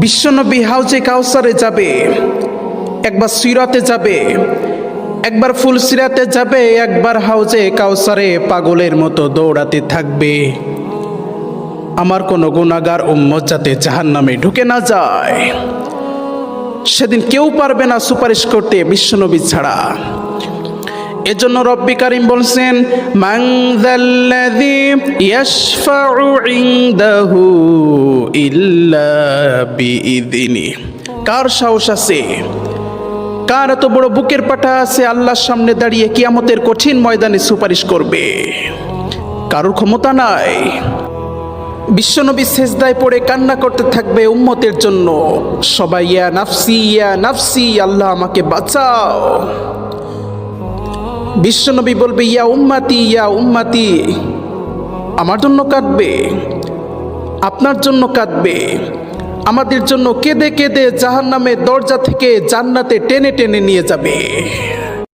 বিশ্বনবী হাউজে কাউসারে যাবে, একবার সিরাতে যাবে, একবার ফুল সিরাতে যাবে, একবার হাউজে কাউসারে পাগলের মতো দৌড়াতে থাকবে। আমার কোনো গুণাগার উম্মত যাতে জাহান নামে ঢুকে না যায়। সেদিন কেউ পারবে না সুপারিশ করতে বিশ্বনবী ছাড়া। এজন্য রব্বি কারিম বলছেন ইল্লা কার সাহস আছে? কার এত বড় বুকের পাটা আছে আল্লাহর সামনে দাঁড়িয়ে কিয়ামতের কঠিন ময়দানে সুপারিশ করবে? কারোর ক্ষমতা নাই। বিশ্বনবী শেষদায় পড়ে কান্না করতে থাকবে উম্মতের জন্য। সবাই, ইয়া নাফসি ইয়া নাফসি, আল্লাহ আমাকে বাঁচাও। বিশ্বনবী বলবে, ইয়া উম্মাতি ইয়া উম্মাতি, আমার জন্য কাঁদবে, আপনার জন্য কাঁদবে, আমাদের জন্য কেঁদে কেঁদে জাহান নামে দরজা থেকে জান্নাতে টেনে টেনে নিয়ে যাবে।